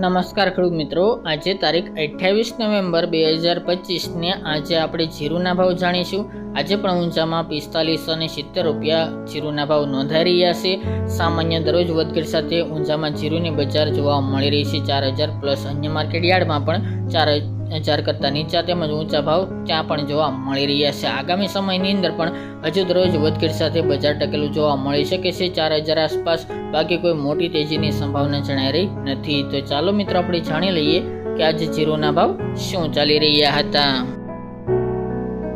નમસ્કાર ખેડૂત મિત્રો. આજે તારીખ અઠ્યાવીસ નવેમ્બર બે હજાર પચીસને આજે આપણે જીરુના ભાવ જાણીશું. આજે પણ ઊંચામાં પિસ્તાલીસ અને સિત્તેર રૂપિયા જીરુના ભાવ નોંધાઈ રહ્યા છે. સામાન્ય દરરોજ વધઘટ સાથે ઊંચામાં જીરુની બજાર જોવા મળી રહી છે. ચાર હજાર પ્લસ અન્ય માર્કેટ યાર્ડમાં પણ ચાર હજાર કરતાં નીચા તેમજ ઊંચા ભાવ ત્યાં પણ જોવા મળી રહ્યા છે. આગામી સમયની અંદર પણ હજુ દરરોજ વધઘટ સાથે બજાર ટકેલું જોવા મળી શકે છે. ચાર હજાર આસપાસ બાકી કોઈ મોટી તેજીની સંભાવના જણાઈ રહી નથી. તો ચાલો મિત્રો આપણે જાણી લઈએ કે આજે જીરોના ભાવ શું ચાલી રહ્યા હતા.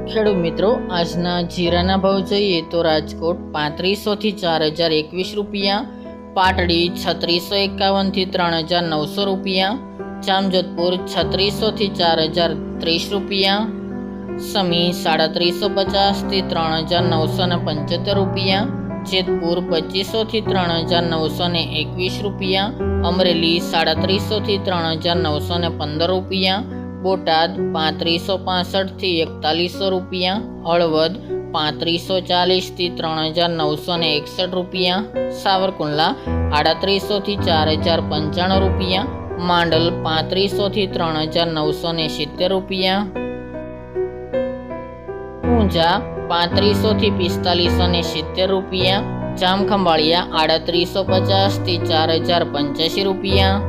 ખેડૂત મિત્રો, આજના જીરાના ભાવ જોઈએ તો રાજકોટ પાંત્રીસો થી ચાર હજાર એકવીસ રૂપિયા, પાટડી છત્રીસો એકાવનથી ત્રણ હજાર નવસો રૂપિયા જામજોધપુર છત્રીસો થી ચાર હજાર ત્રીસ રૂપિયા, સમી સાડત્રીસો પચાસથી ત્રણ હજાર નવસો ને પંચોતેર રૂપિયા, જેતપુર પચીસો થી ત્રણ હજાર નવસો ને એકવીસ રૂપિયા, અમરેલી સાડત્રીસો થી ત્રણ હજાર નવસો ને પંદર રૂપિયા, બોટાદ પાંત્રીસો પાસઠથી એકતાલીસો રૂપિયા, હળવદ પાંત્રીસો ચાલીસથી ત્રણ હજાર નવસો ને એકસઠ રૂપિયા, સાવરકુંડલા આડત્રીસોથી ચાર હજાર પંચાણું રૂપિયા માંડલ પાંત્રીસોથી ત્રણ હજાર નવસો ને સિત્તેર રૂપિયા. ઊંઝા પાંત્રીસોથી પિસ્તાલીસો ને સિત્તેર રૂપિયા. જામખંભાળિયા આડત્રીસો પચાસથી ચાર હજાર પંચ્યાસી રૂપિયા.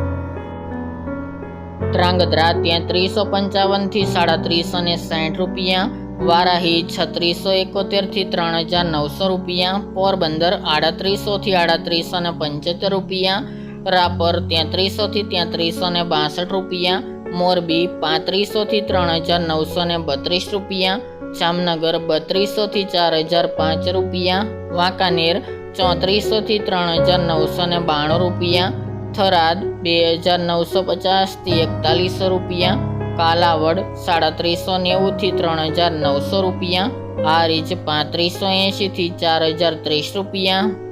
ધ્રાંગધ્રા તેત્રીસો પંચાવનથી સાડત્રીસો ને સાઠ રૂપિયા. વારાહી છત્રીસો એકોતેરથી ત્રણ હજાર નવસો રૂપિયા. પોરબંદર આડત્રીસોથી આડત્રીસો ને પંચોતેર રૂપિયા. રાપર તેત્રીસોથી તેત્રીસો ને બાસઠ રૂપિયા, મોરબી પાંત્રીસોથી ત્રણ હજાર નવસો ને બત્રીસ રૂપિયા, જામનગર બત્રીસોથી ચાર હજાર પાંચ રૂપિયા, વાંકાનેર ચોત્રીસોથી ત્રણ હજાર નવસો ને બાણું રૂપિયા, થરાદ બે હજાર નવસો પચાસથી એકતાલીસો રૂપિયા, કાલાવડ સાડત્રીસો નેવુંથી ત્રણ હજાર નવસો રૂપિયા, હારીજ પાંત્રીસો એંશીથી ચાર હજાર ત્રીસ રૂપિયા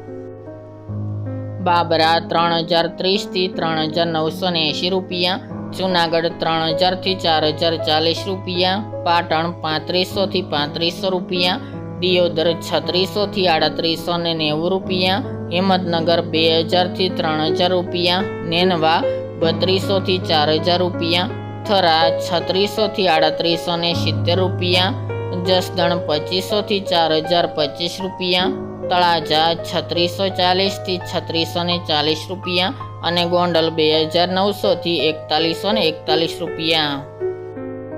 બાબરા ત્રણ હજાર ત્રીસથી ત્રણ હજાર નવસો ને એંશી રૂપિયા, જુનાગઢ ત્રણ હજારથી ચાર હજાર ચાલીસ રૂપિયા, પાટણ પાંત્રીસોથી પાંત્રીસો રૂપિયા, દિયોદર છત્રીસોથી આડત્રીસો ને નેવું રૂપિયા, હિંમતનગર બે હજારથી ત્રણ હજાર રૂપિયા, નેનવા બત્રીસોથી ચાર હજાર રૂપિયા, થરા છત્રીસોથી આડત્રીસો ને સિત્તેર રૂપિયા જસદણ પચીસોથી ચાર હજાર પચીસ રૂપિયા, તળાજા છત્રીસો ચાલીસથી છત્રીસો ને ચાલીસ રૂપિયા અને ગોંડલ બે હજાર નવસોથી એકતાલીસો ને એકતાલીસ રૂપિયા.